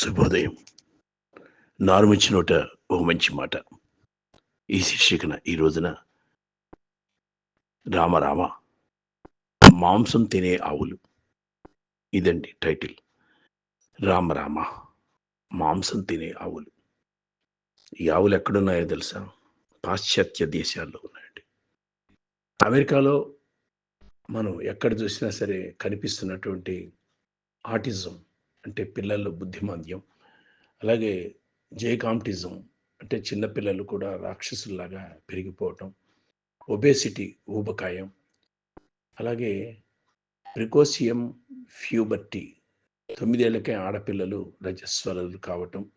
శుభోదయం. నార్మించి నోట ఒక మంచి మాట. ఈ శీర్షికన ఈ రోజున రామరామ మాంసం తినే ఆవులు. ఇదండి టైటిల్. రామరామ మాంసం తినే ఆవులు. ఈ ఆవులు ఎక్కడున్నాయో తెలుసా? పాశ్చాత్య దేశాల్లో ఉన్నాయండి. అమెరికాలో మనం ఎక్కడ చూసినా సరే కనిపిస్తున్నటువంటి ఆటిజం అంటే పిల్లల్లో బుద్ధిమాంద్యం. అలాగే జేకాంటిజం అంటే చిన్నపిల్లలు కూడా రాక్షసుల్లాగా పెరిగిపోవటం. ఒబేసిటీ ఊబకాయం. అలాగే ప్రికోసియం ఫ్యూబర్టీ తొమ్మిదేళ్ళకే ఆడపిల్లలు రజస్వలలు కావటం.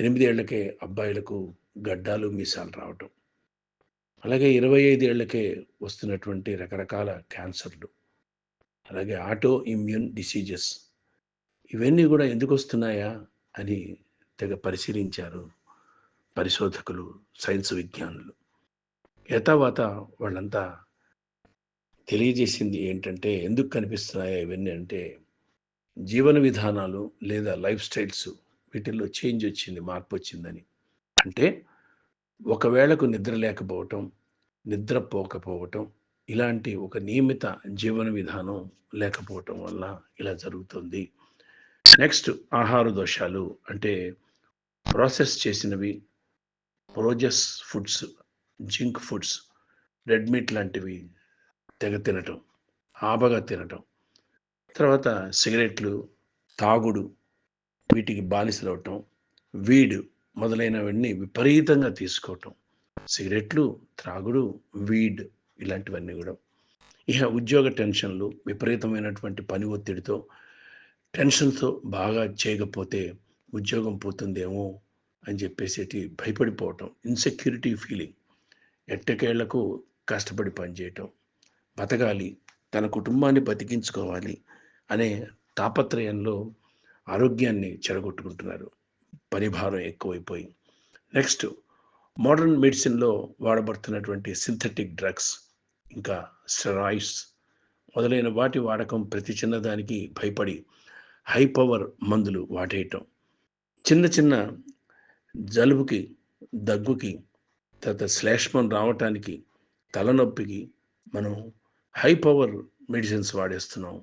ఎనిమిదేళ్ళకే అబ్బాయిలకు గడ్డాలు మీసాలు రావటం. అలాగే ఇరవై ఐదేళ్ళకే వస్తున్నటువంటి రకరకాల క్యాన్సర్లు. అలాగే ఆటో ఇమ్యూన్ డిసీజెస్ ఇవన్నీ కూడా ఎందుకు వస్తున్నాయా అని తెగ పరిశీలించారు పరిశోధకులు సైన్స్ విజ్ఞానులు. యథావాత వాళ్ళంతా తెలియజేసింది ఏంటంటే ఎందుకు కనిపిస్తున్నాయా ఇవన్నీ అంటే జీవన విధానాలు లేదా లైఫ్ స్టైల్స్ వీటిల్లో చేంజ్ వచ్చింది మార్పు వచ్చిందని. అంటే ఒకవేళకు నిద్ర లేకపోవటం నిద్రపోకపోవటం ఇలాంటి ఒక నియమిత జీవన విధానం లేకపోవటం వల్ల ఇలా జరుగుతుంది. నెక్స్ట్ ఆహార దోషాలు అంటే ప్రాసెస్ చేసినవి processed foods junk foods red meat లాంటివి తెగ తినటం ఆబగా తినటం. తర్వాత సిగరెట్లు తాగుడు వీటికి బానిసలవటం వీడు మొదలైనవన్నీ విపరీతంగా తీసుకోవటం. సిగరెట్లు త్రాగుడు వీడ్ ఇలాంటివన్నీ కూడా. ఇక ఉద్యోగ టెన్షన్లు విపరీతమైనటువంటి పని ఒత్తిడితో టెన్షన్తో బాగా చేయకపోతే ఉద్యోగం పోతుందేమో అని చెప్పేసి భయపడిపోవటం ఇన్సెక్యూరిటీ ఫీలింగ్ ఎట్టకేళ్ళకు కష్టపడి పనిచేయటం బతకాలి తన కుటుంబాన్ని బతికించుకోవాలి అనే తాపత్రయంలో ఆరోగ్యాన్ని చెడగొట్టుకుంటున్నారు. పనిభారం ఎక్కువైపోయి. నెక్స్ట్ మోడర్న్ మెడిసిన్లో వాడబడుతున్నటువంటి సింథటిక్ డ్రగ్స్ ఇంకా స్టెరాయిడ్స్ మొదలైన వాటి వాడకం ప్రతి చిన్నదానికి భయపడి హై పవర్ మందులు వాడేయటం. చిన్న చిన్న జలుబుకి దగ్గుకి తర్వాత శ్లేష్మం రావటానికి తలనొప్పికి మనం హై పవర్ మెడిసిన్స్ వాడేస్తున్నాం.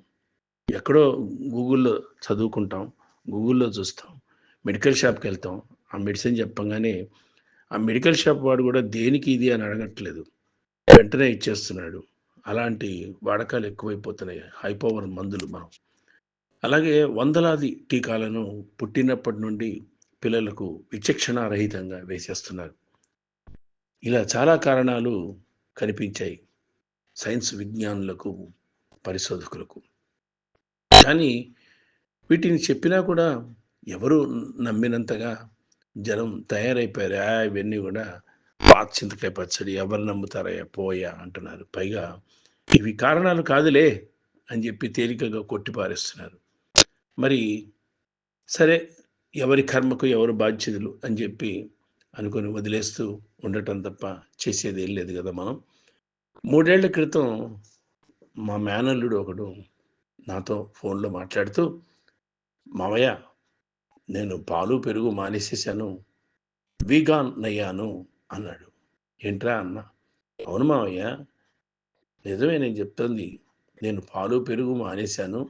ఎక్కడో గూగుల్లో చదువుకుంటాం గూగుల్లో చూస్తాం మెడికల్ షాప్కి వెళ్తాం. ఆ మెడిసిన్ చెప్పంగానే ఆ మెడికల్ షాప్ వాడు కూడా దేనికి ఇది అని అడగట్లేదు. వెంటనే ఇచ్చేస్తున్నాడు. అలాంటి వాడకాలు ఎక్కువైపోతున్నాయి. హై పవర్ మందులు మనం. అలాగే వందలాది టీకాలను పుట్టినప్పటి నుండి పిల్లలకు విచక్షణారహితంగా వేసేస్తున్నారు. ఇలా చాలా కారణాలు కనిపించాయి సైన్స్ విజ్ఞానులకు పరిశోధకులకు. కానీ వీటిని చెప్పినా కూడా ఎవరు నమ్మినంతగా జనం తయారైపోయారు. ఇవన్నీ కూడా పాత చింతకాయ పచ్చడి ఎవరు నమ్ముతారయ్యా పోయా అంటున్నారు. పైగా ఇవి కారణాలు కాదులే అని చెప్పి తేలికగా కొట్టిపారేస్తున్నారు. మరి సరే ఎవరి కర్మకు ఎవరు బాధ్యతలు అని చెప్పి అనుకొని వదిలేస్తూ ఉండటం తప్ప చేసేది ఏం లేదు కదా మనం. మూడేళ్ళ క్రితం మా మేనల్లుడు ఒకడు నాతో ఫోన్లో మాట్లాడుతూ మావయ్య నేను పాలు పెరుగు మానేసేసాను వీగాన్ అయ్యాను అన్నాడు. ఏంట్రా అన్న? అవును మావయ్య నిజమే నేను చెప్తుంది. నేను పాలు పెరుగు మానేశాను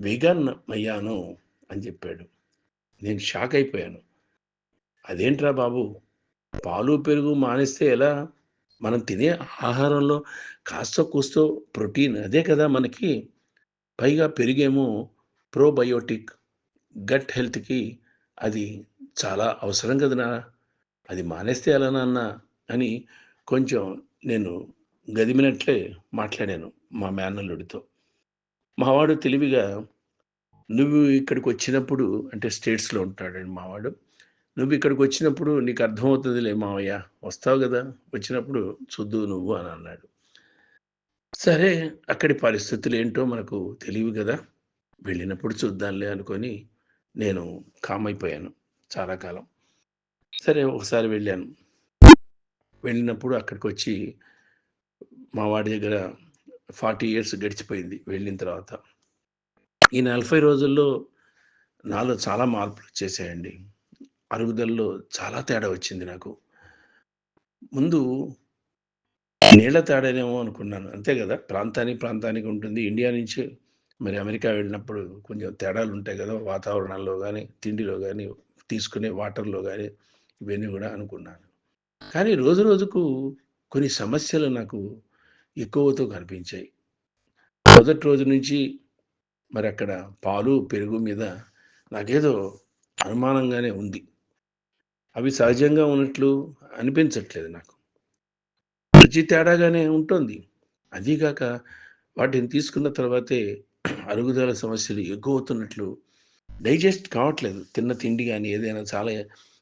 వీగన్ అయ్యాను అని చెప్పాడు. నేను షాక్ అయిపోయాను. అదేంట్రా బాబు? పాలు పెరుగు మానేస్తే ఎలా? మనం తినే ఆహారంలో కాస్త కూస్తో ప్రోటీన్ అదే కదా మనకి? పైగా పెరిగేమో ప్రోబయోటిక్. గట్ హెల్త్కి అది చాలా అవసరం కదనా? అది మానేస్తే ఎలా నాన్న? అని కొంచెం నేను గదిమినట్లే మాట్లాడాను మా మేనల్లుడితో. మావాడు తెలివిగా నువ్వు ఇక్కడికి వచ్చినప్పుడు అంటే స్టేట్స్లో ఉంటాడండి మావాడు. నువ్వు ఇక్కడికి వచ్చినప్పుడు నీకు అర్థమవుతుందిలే మావయ్య వస్తావు కదా వచ్చినప్పుడు చూద్దు నువ్వు అని అన్నాడు. సరే అక్కడి పరిస్థితులు ఏంటో మనకు తెలియవు కదా వెళ్ళినప్పుడు చూద్దాంలే అనుకొని నేను కామైపోయాను చాలా కాలం. సరే ఒకసారి వెళ్ళాను. వెళ్ళినప్పుడు అక్కడికి వచ్చి మా వాడి దగ్గర ఫార్టీ ఇయర్స్ గడిచిపోయింది వెళ్ళిన తర్వాత ఈ నలభై రోజుల్లో నాలో చాలా మార్పులు వచ్చేసాయండి. అరుగుదలలో చాలా తేడా వచ్చింది నాకు. ముందు నీళ్ళ తేడానేమో అనుకున్నాను. అంతే కదా ప్రాంతానికి, ప్రాంతానికి ఉంటుంది. ఇండియా నుంచి మరి అమెరికా వెళ్ళినప్పుడు కొంచెం తేడాలు ఉంటాయి కదా వాతావరణంలో కానీ తిండిలో కానీ తీసుకునే వాటర్‌లో కానీ ఇవన్నీ కూడా అనుకున్నాను. కానీ రోజు రోజుకు కొన్ని సమస్యలు నాకు ఎక్కువతో కనిపించాయి. మొదటి రోజు నుంచి మరి అక్కడ పాలు, పెరుగు మీద నాకేదో అనుమానంగానే ఉంది. అవి సహజంగా ఉన్నట్లు అనిపించట్లేదు నాకు. రుచి తేడాగానే ఉంటుంది. అదీగాక వాటిని తీసుకున్న తర్వాతే అరుగుదల సమస్యలు ఎక్కువవుతున్నట్లు డైజెస్ట్ కావట్లేదు. తిన్న తిండి కానీ ఏదైనా చాలా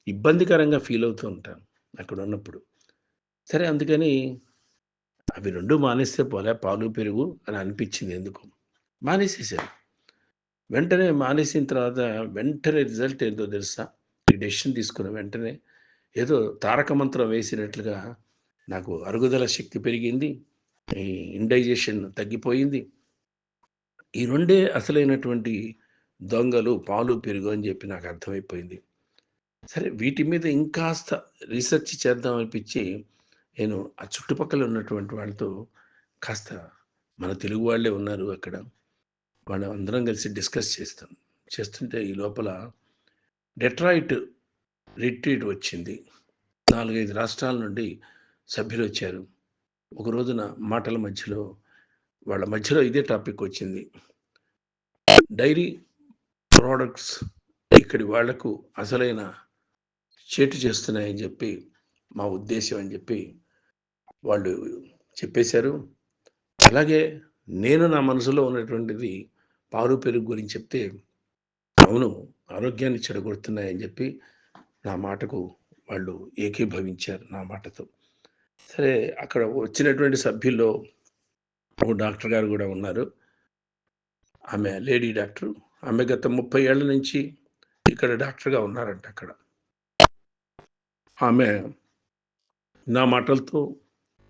ఇబ్బందికరంగా ఫీల్ అవుతూ ఉంటాను అక్కడ ఉన్నప్పుడు సరే అందుకని అవి రెండు మానేస్తే పోలే పాలు, పెరుగు అని అనిపించింది ఎందుకు మానేసేసాను వెంటనే మానేసిన తర్వాత వెంటనే రిజల్ట్ ఏందో తెలుసా? ఈ డెసిషన్ తీసుకున్న వెంటనే ఏదో తారక మంత్రం వేసినట్లుగా నాకు అరుగుదల శక్తి పెరిగింది. ఈ ఇండైజెషన్ తగ్గిపోయింది. ఈ రెండే అసలైనటువంటి దొంగలు పాలు, పెరుగు అని చెప్పి నాకు అర్థమైపోయింది. సరే వీటి మీద ఇంకాస్త రీసెర్చ్ చేద్దాం అనిపించి నేను ఆ చుట్టుపక్కల ఉన్నటువంటి వాళ్ళతో కాస్త మన తెలుగు వాళ్ళే ఉన్నారు అక్కడ. వాళ్ళం అందరం కలిసి డిస్కస్ చేస్తాం. చేస్తుంటే ఈ లోపల డెట్రాయిట్ రిట్రీట్ వచ్చింది. 4, 5 రాష్ట్రాల నుండి సభ్యులు వచ్చారు ఒక రోజున మాటల మధ్యలో వాళ్ళ మధ్యలో ఇదే టాపిక్ వచ్చింది. డైరీ ప్రోడక్ట్స్ ఇక్కడి వాళ్ళకు అసలైన చేటు చేస్తున్నాయని చెప్పి మా ఉద్దేశం అని చెప్పి వాళ్ళు చెప్పేశారు. అలాగే నేను నా మనసులో ఉన్నటువంటిది పాలు, పెరుగు గురించి చెప్తే అవును ఆరోగ్యాన్ని చెడగొడుతున్నాయని చెప్పి నా మాటకు వాళ్ళు ఏకీభవించారు నా మాటతో. సరే అక్కడ వచ్చినటువంటి సభ్యుల్లో ఓ డాక్టర్ గారు కూడా ఉన్నారు. ఆమె లేడీ డాక్టర్. ఆమె గత ముప్పై ఏళ్ళ నుంచి ఇక్కడ డాక్టర్‌గా ఉన్నారంట అక్కడ. ఆమె నా మాటలతో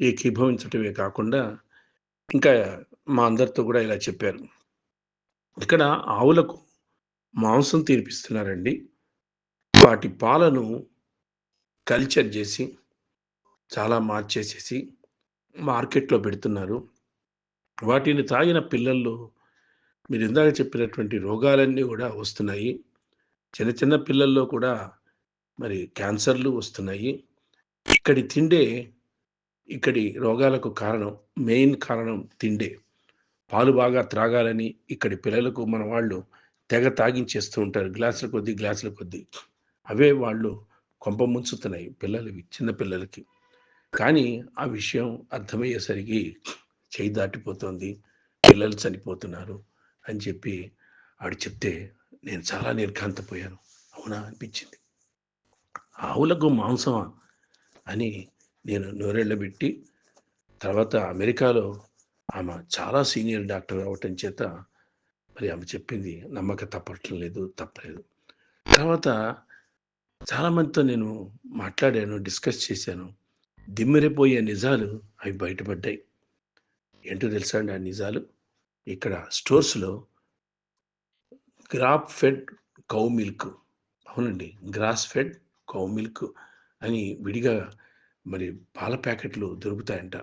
ఏకీభవించటమే కాకుండా ఇంకా మా అందరితో కూడా ఇలా చెప్పారు. ఇక్కడ ఆవులకు మాంసం తినిపిస్తున్నారండి. వాటి పాలను కల్చర్ చేసి చాలా మార్చేసేసి మార్కెట్‌లో పెడుతున్నారు. వాటిని తాగిన పిల్లల్లో మీరు ఇందాక చెప్పినటువంటి రోగాలన్నీ కూడా వస్తున్నాయి. చిన్న చిన్న పిల్లల్లో కూడా మరి క్యాన్సర్‌లు వస్తున్నాయి. ఇక్కడి తిండే ఇక్కడి రోగాలకు కారణం. మెయిన్ కారణం తిండే. పాలు బాగా త్రాగాలని ఇక్కడి పిల్లలకు మన వాళ్ళు తెగ తాగించేస్తూ ఉంటారు. గ్లాసుల కొద్దీ, గ్లాసుల కొద్దీ. అవే వాళ్ళు కొంప ముంచుతున్నాయి పిల్లలవి చిన్న పిల్లలకి. కానీ ఆ విషయం అర్థమయ్యేసరికి చేయి దాటిపోతోంది. పిల్లలు చనిపోతున్నారు అని చెప్పి ఆడు చెప్తే నేను చాలా నిర్ఘాంతపోయాను. అవునా అనిపించింది. ఆవులకు మాంసమా? అని నేను నోరెళ్ళబెట్టి తర్వాత అమెరికాలో ఆమె చాలా సీనియర్ డాక్టర్ అవటం చేత మరి ఆమె చెప్పింది నమ్మక తప్పటం లేదు. తప్పలేదు. తర్వాత చాలామందితో నేను మాట్లాడాను. డిస్కస్ చేశాను. దిమ్మెరిపోయే నిజాలు అవి బయటపడ్డాయి. ఏంటో తెలుసా అండి ఆ నిజాలు? ఇక్కడ స్టోర్స్‌లో గ్రాప్ ఫెడ్ కౌ మిల్క్ అవునండి. గ్రాస్ ఫెడ్ కౌ మిల్క్ అని విడిగా మరి పాల ప్యాకెట్లు దొరుకుతాయంట.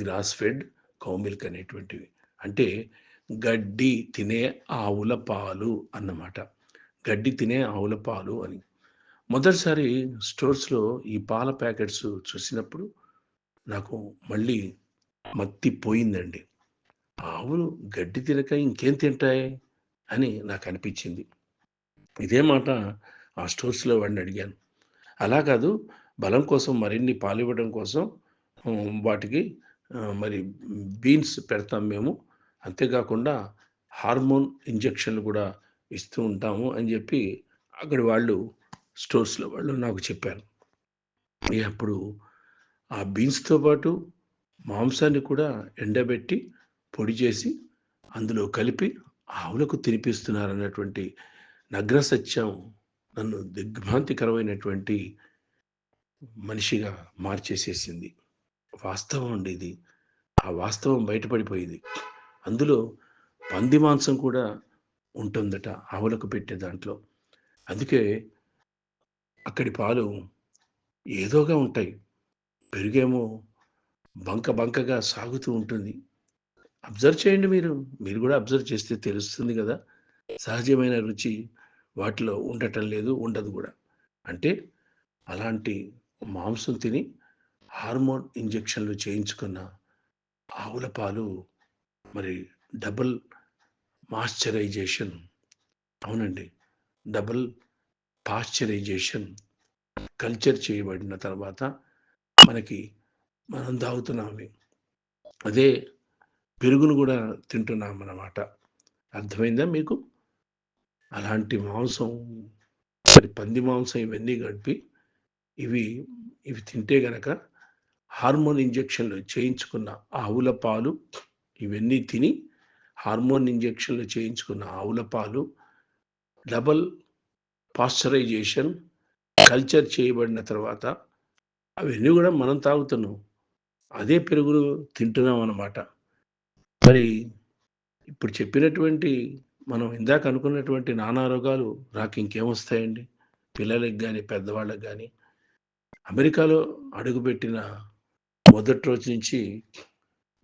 గ్రాస్ ఫెడ్ కౌ మిల్క్ అనేటువంటివి. అంటే గడ్డి తినే ఆవుల పాలు అన్నమాట. గడ్డి తినే ఆవుల పాలు అని. మొదటిసారి స్టోర్స్‌లో ఈ పాల ప్యాకెట్స్ చూసినప్పుడు నాకు మళ్ళీ మత్తి పోయిందండి. ఆవులు గడ్డి తినక ఇంకేం తింటాయి? అని నాకు అనిపించింది ఇదే మాట ఆ స్టోర్స్‌లో వాడిని అడిగాను. అలా కాదు బలం కోసం మరిన్ని పాలివ్వడం కోసం వాటికి మరి బీన్స్ పెడతాం మేము. అంతేకాకుండా హార్మోన్ ఇంజక్షన్లు కూడా ఇస్తూ ఉంటాము అని చెప్పి అక్కడ వాళ్ళు స్టోర్స్‌లో వాళ్ళు నాకు చెప్పారు. అప్పుడు ఆ బీన్స్‌తో పాటు మాంసాన్ని కూడా ఎండబెట్టి, పొడి చేసి అందులో కలిపి ఆవులకు తినిపిస్తున్నారన్నటువంటి నగ్న సత్యం నన్ను దిగ్భ్రాంతికరమైనటువంటి మనిషిగా మార్చేసేసింది. వాస్తవం అండి ఇది. ఆ వాస్తవం బయటపడిపోయింది. అందులో పంది మాంసం కూడా ఉంటుందట ఆవులకు పెట్టే దాంట్లో అందుకే అక్కడి పాలు ఏదోగా ఉంటాయి పెరుగేమో బంక బంకగా సాగుతూ ఉంటుంది అబ్జర్వ్ చేయండి మీరు మీరు కూడా అబ్జర్వ్ చేస్తే తెలుస్తుంది కదా సహజమైన రుచి వాటిలో ఉండటం లేదు ఉండదు కూడా అంటే అలాంటి మాంసం తిని హార్మోన్ ఇంజెక్షన్లు చేయించుకున్న ఆవుల పాలు మరి డబుల్ మాశ్చరైజేషన్ అవునండి. డబుల్ పాశ్చరైజేషన్ కల్చర్ చేయబడిన తర్వాత మనకి మనం తాగుతున్నాము. అదే పెరుగును కూడా తింటున్నాం అన్నమాట అర్థమైందా మీకు? అలాంటి మాంసం మరి పంది మాంసం ఇవన్నీ గడిపి ఇవి ఇవి తింటే గనక హార్మోన్ ఇంజెక్షన్లు చేయించుకున్న ఆవుల పాలు ఇవన్నీ తిని హార్మోన్ ఇంజెక్షన్లు చేయించుకున్న ఆవుల పాలు డబల్ పాశ్చరైజేషన్ కల్చర్ చేయబడిన తర్వాత అవన్నీ కూడా మనం తాగుతున్నాం. అదే పెరుగులు తింటున్నాం అన్నమాట. మరి ఇప్పుడు చెప్పినటువంటి మనం ఇందాక అనుకున్నటువంటి నానా రోగాలు రాక ఇంకేమొస్తాయండి పిల్లలకి కానీ పెద్దవాళ్ళకి కానీ అమెరికాలో అడుగుపెట్టిన మొదటి రోజు నుంచి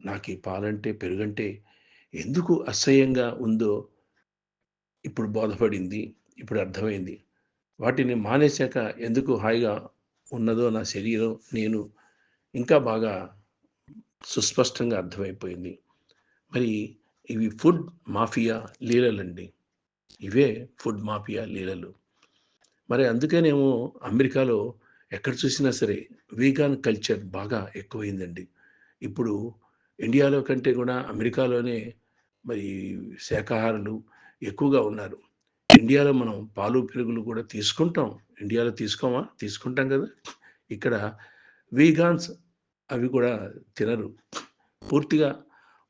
నాకు ఈ పాలంటే పెరుగంటే ఎందుకు అసహ్యంగా ఉందో ఇప్పుడు బోధపడింది ఇప్పుడు అర్థమైంది. వాటిని మానేశాక ఎందుకు హాయిగా ఉన్నదో నా శరీరం నేను ఇంకా బాగా సుస్పష్టంగా అర్థమైపోయింది. మరి ఇవి ఫుడ్ మాఫియా లీలలండి. ఇవే ఫుడ్ మాఫియా లీలలు. మరి అందుకనేమో అమెరికాలో ఎక్కడ చూసినా సరే వీగాన్ కల్చర్ బాగా ఎక్కువైందండి. ఇప్పుడు ఇండియాలో కంటే కూడా అమెరికాలోనే మరి శాకాహారులు ఎక్కువగా ఉన్నారు. ఇండియాలో మనం పాలు పెరుగులు కూడా తీసుకుంటాం. ఇండియాలో తీసుకోమా? తీసుకుంటాం కదా. ఇక్కడ వీగాన్స్ అవి కూడా తినరు. పూర్తిగా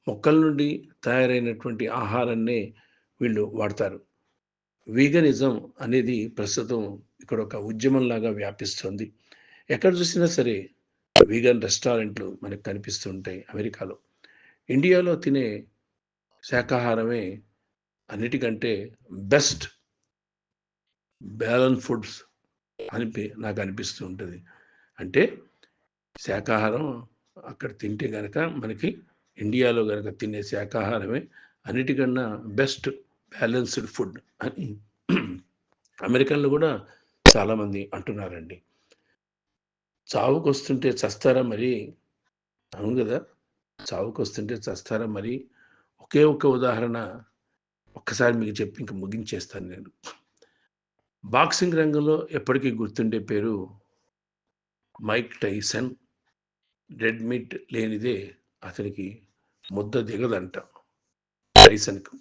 మొక్కల నుండి తయారైనటువంటి ఆహారాన్నే వీళ్ళు వాడతారు. వీగనిజం అనేది ప్రస్తుతం ఇక్కడ ఒక ఉద్యమంలాగా వ్యాపిస్తుంది. ఎక్కడ చూసినా సరే వీగన్ రెస్టారెంట్లు మనకు కనిపిస్తుంటాయి అమెరికాలో. ఇండియాలో తినే శాకాహారమే అన్నిటికంటే బెస్ట్ బ్యాలెన్స్ ఫుడ్స్ అని నాకు అనిపిస్తూ ఉంటుంది. అంటే శాకాహారం అక్కడ తింటే కనుక మనకి ఇండియాలో కనుక తినే శాకాహారమే అన్నిటికన్నా బెస్ట్ బ్యాలెన్స్డ్ ఫుడ్ అని అమెరికన్లు కూడా చాలామంది అంటున్నారండి. చావుకు వస్తుంటే చస్తారా మరి? అవును కదా. చావుకు వస్తుంటే చస్తారా మరి? ఒకే ఒక్క ఉదాహరణ ఒక్కసారి మీకు చెప్పి ఇంక ముగించేస్తాను నేను. బాక్సింగ్ రంగంలో ఎప్పటికీ గుర్తుండే పేరు మైక్ టైసన్. రెడ్ మీట్ లేనిదే అతనికి ముద్ద దిగదంట. టైసన్కు.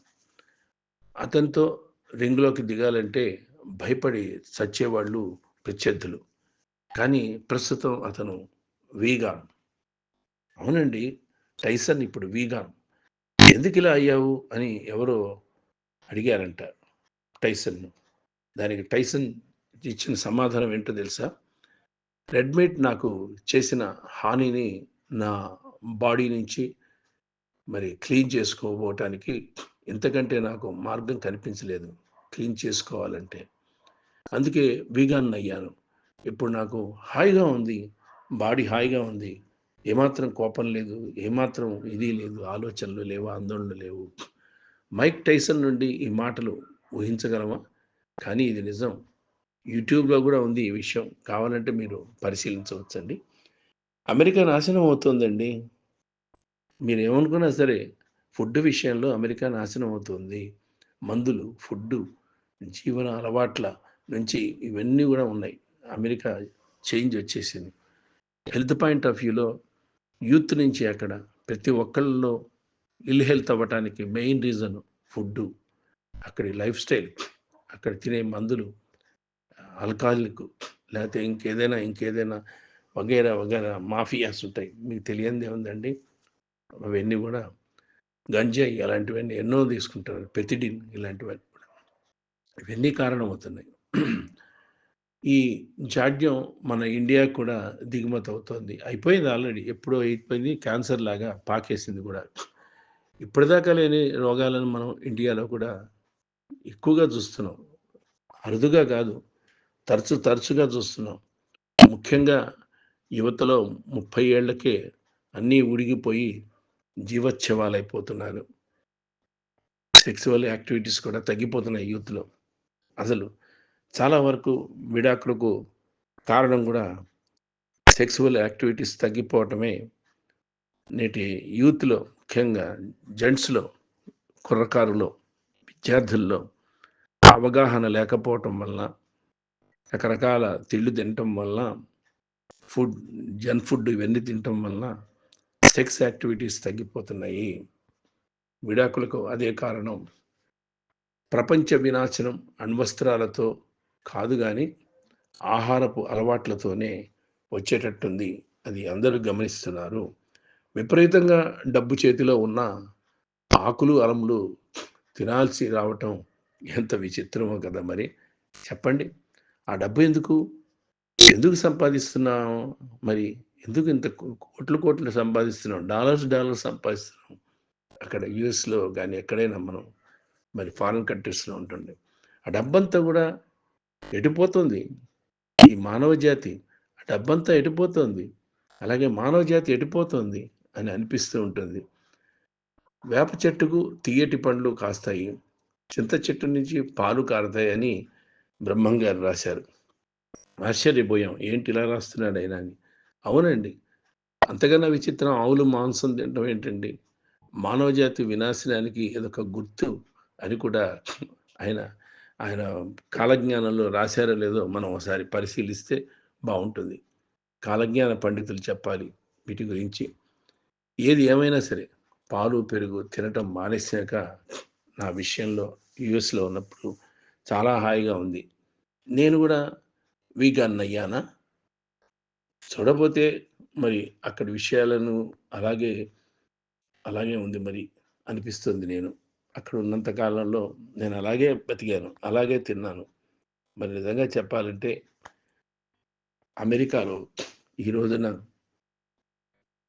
అతనితో రింగ్లోకి దిగాలంటే భయపడి చచ్చేవాళ్ళు ప్రత్యర్థులు. కానీ ప్రస్తుతం అతను వీగాన్. అవునండి టైసన్ ఇప్పుడు వీగాన్. ఎందుకు ఇలా అయ్యావు? అని ఎవరో అడిగారంట టైసన్ను. దానికి టైసన్ ఇచ్చిన సమాధానం ఏంటో తెలుసా? రెడ్ మీట్ నాకు చేసిన హానిని నా బాడీ నుంచి మరి క్లీన్ చేసుకోబోటానికి ఇంతకంటే నాకు మార్గం కనిపించలేదు. క్లీన్ చేసుకోవాలంటే. అందుకే వీగాన్ అయ్యాను. ఇప్పుడు నాకు హాయిగా ఉంది. బాడీ హాయిగా ఉంది. ఏమాత్రం కోపం లేదు. ఏమాత్రం ఇది లేదు. ఆలోచనలు లేవు. ఆందోళనలు లేవు. మైక్ టైసన్ నుండి ఈ మాటలు ఊహించగలమా? కానీ ఇది నిజం. యూట్యూబ్లో కూడా ఉంది ఈ విషయం. కావాలంటే మీరు పరిశీలించవచ్చండి. అమెరికా నాశనం అవుతుందండి. మీరు ఏమనుకున్నా సరే ఫుడ్ విషయంలో అమెరికా నాశనం అవుతుంది. మందులు ఫుడ్డు జీవన అలవాట్ల నుంచి ఇవన్నీ కూడా ఉన్నాయి. అమెరికా చేంజ్ వచ్చేసింది. హెల్త్ పాయింట్ ఆఫ్ వ్యూలో యూత్ నుంచి అక్కడ ప్రతి ఒక్కళ్ళలో ఇల్ హెల్త్ అవ్వటానికి మెయిన్ రీజన్ ఫుడ్డు. అక్కడి లైఫ్ స్టైల్ అక్కడ తినే మందులు ఆల్కహాలిక్ లేకపోతే ఇంకేదైనా ఇంకేదైనా వగేరా వగేరా మాఫియాస్ ఉంటాయి. మీకు తెలియంది ఏముందండి? అవన్నీ కూడా గంజాయి అలాంటివన్నీ ఎన్నో తీసుకుంటారు పెతిడిన్ ఇలాంటివన్నీ కూడా ఇవన్నీ కారణమవుతున్నాయి ఈ జాడ్యం మన ఇండియా కూడా దిగుమతి అవుతుంది అయిపోయింది ఆల్రెడీ ఎప్పుడో అయిపోయింది క్యాన్సర్ లాగా పాకేసింది కూడా ఇప్పటిదాకా లేని రోగాలను మనం ఇండియాలో కూడా ఎక్కువగా చూస్తున్నాం. అరుదుగా కాదు. తరచు తరచుగా చూస్తున్నాం. ముఖ్యంగా యువతలో 30 ఏళ్ళకే అన్నీ ఉడిగిపోయి జీవచ్ఛవాలైపోతున్నారు. సెక్సువల్ యాక్టివిటీస్ కూడా తగ్గిపోతున్నాయి యూత్‌లో. అసలు చాలా వరకు విడాకులకు కారణం కూడా సెక్సువల్ యాక్టివిటీస్ తగ్గిపోవటమే నేటి యూత్‌లో ముఖ్యంగా జెంట్స్‌లో, కుర్రకారులో, విద్యార్థుల్లో అవగాహన లేకపోవటం వలన, రకరకాల తిళ్ళు తినటం వలన, ఫుడ్ జంక్ ఫుడ్ ఇవన్నీ తినటం వలన సెక్స్ యాక్టివిటీస్ తగ్గిపోతున్నాయి. విడాకులకు అదే కారణం. ప్రపంచ వినాశనం అణ్వస్త్రాలతో కాదు కానీ ఆహారపు అలవాట్లతోనే వచ్చేటట్టుంది. అది అందరూ గమనిస్తున్నారు. విపరీతంగా డబ్బు చేతిలో ఉన్న ఆకులు, అలములు తినాల్సి రావటం ఎంత విచిత్రమో కదా మరి! చెప్పండి. ఆ డబ్బు ఎందుకు? ఎందుకు సంపాదిస్తున్నాం మరి? ఎందుకు ఇంత కోట్లు, కోట్లు సంపాదిస్తున్నాం? Dollars, dollars సంపాదిస్తున్నాం. అక్కడ యూఎస్‌లో కానీ ఎక్కడైనా మనం మరి ఫారిన్ కంట్రీస్‌లో ఉంటుంది. ఆ డబ్బంతా కూడా ఎటుపోతుంది? ఈ మానవ జాతి ఆ డబ్బంతా ఎటుపోతోంది? అలాగే మానవ జాతి ఎటుపోతోంది అని అనిపిస్తూ ఉంటుంది. వేప చెట్టుకు తియ్యటి పండ్లు కాస్తాయి. చింత చెట్టు నుంచి పాలు కారతాయని బ్రహ్మం గారు రాశారు. ఆశ్చర్యపోయాం. ఏంటి ఇలా రాస్తున్నాడు ఆయన అని. అవునండి. అంతకన్నా విచిత్రం ఆవులు మాంసం తినటం ఏంటండి? మానవజాతి వినాశనానికి ఇదొక గుర్తు అని కూడా ఆయన ఆయన కాలజ్ఞానంలో రాశారో లేదో మనం ఒకసారి పరిశీలిస్తే బాగుంటుంది కాలజ్ఞాన పండితులు చెప్పాలి వీటి గురించి. ఏది ఏమైనా సరే పాలు, పెరుగు తినటం మానేసాక నా విషయంలో యూఎస్‌లో ఉన్నప్పుడు చాలా హాయిగా ఉంది. నేను కూడా వీగాన్ అయ్యానా? చూడబోతే మరి అక్కడ విషయాలను అలాగే, అలాగే ఉంది మరి అనిపిస్తుంది నేను. అక్కడ ఉన్నంత కాలంలో నేను అలాగే బతికాను. అలాగే తిన్నాను. మరి నిజంగా చెప్పాలంటే అమెరికాలో ఈ రోజున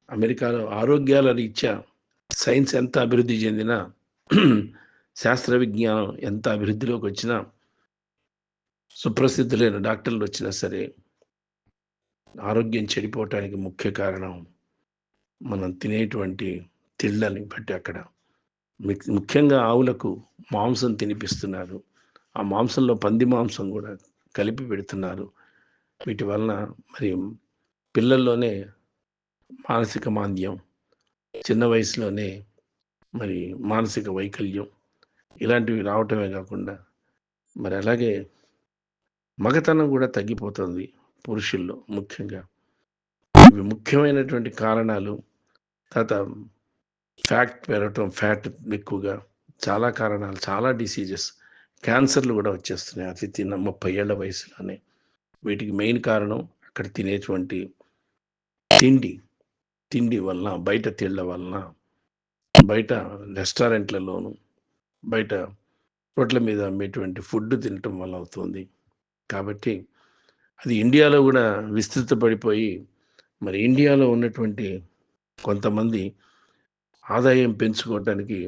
అమెరికాలో ఆరోగ్యాల రీత్యా సైన్స్ ఎంత అభివృద్ధి చెందినా, శాస్త్ర విజ్ఞానం ఎంత అభివృద్ధిలోకి వచ్చినా, సుప్రసిద్ధులైన డాక్టర్లు వచ్చినా సరే ఆరోగ్యం చెడిపోవటానికి ముఖ్య కారణం మనం తినేటువంటి తిళ్ళని బట్టి అక్కడ. మిక్ ముఖ్యంగా ఆవులకు మాంసం తినిపిస్తున్నారు. ఆ మాంసంలో పంది మాంసం కూడా కలిపి పెడుతున్నారు. వీటి వలన మరి పిల్లల్లోనే మానసిక మాంద్యం, చిన్న వయసులోనే మరి మానసిక వైకల్యం ఇలాంటివి రావటమే కాకుండా మరి అలాగే మగతనం కూడా తగ్గిపోతుంది పురుషుల్లో ముఖ్యంగా. ఇవి ముఖ్యమైనటువంటి కారణాలు. తర్వాత ఫ్యాట్ పెరగటం, ఫ్యాట్ ఎక్కువగా చాలా కారణాలు, చాలా డిసీజెస్ క్యాన్సర్‌లు కూడా వచ్చేస్తున్నాయి అతి తిన్న ముప్పై ఏళ్ళ వయసులోనే. వీటికి మెయిన్ కారణం అక్కడ తినేటువంటి తిండి. తిండి వలన, బయట తిళ్ళ వలన, బయట రెస్టారెంట్‌లలోను, బయట రోడ్ల మీద అమ్మేటువంటి ఫుడ్ తినటం వల్ల అవుతుంది. కాబట్టి అది ఇండియాలో కూడా విస్తృతపడిపోయి మరి ఇండియాలో ఉన్నటువంటి కొంతమంది ఆదాయం పెంచుకోవటానికి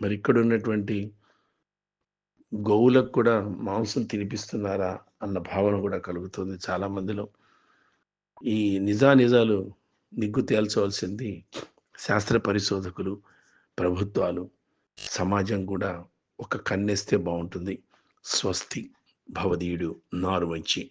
మరి ఇక్కడ ఉన్నటువంటి గోవులకు కూడా మాంసం తినిపిస్తున్నారా అన్న భావన కూడా కలుగుతుంది చాలా మందిలో. ఈ నిజానిజాలు నిగ్గు తేల్చవలసింది శాస్త్ర పరిశోధకులు, ప్రభుత్వాలు, సమాజం కూడా ఒక కన్నేస్తే బాగుంటుంది స్వస్తి భవదీయుడు నారుమంచి.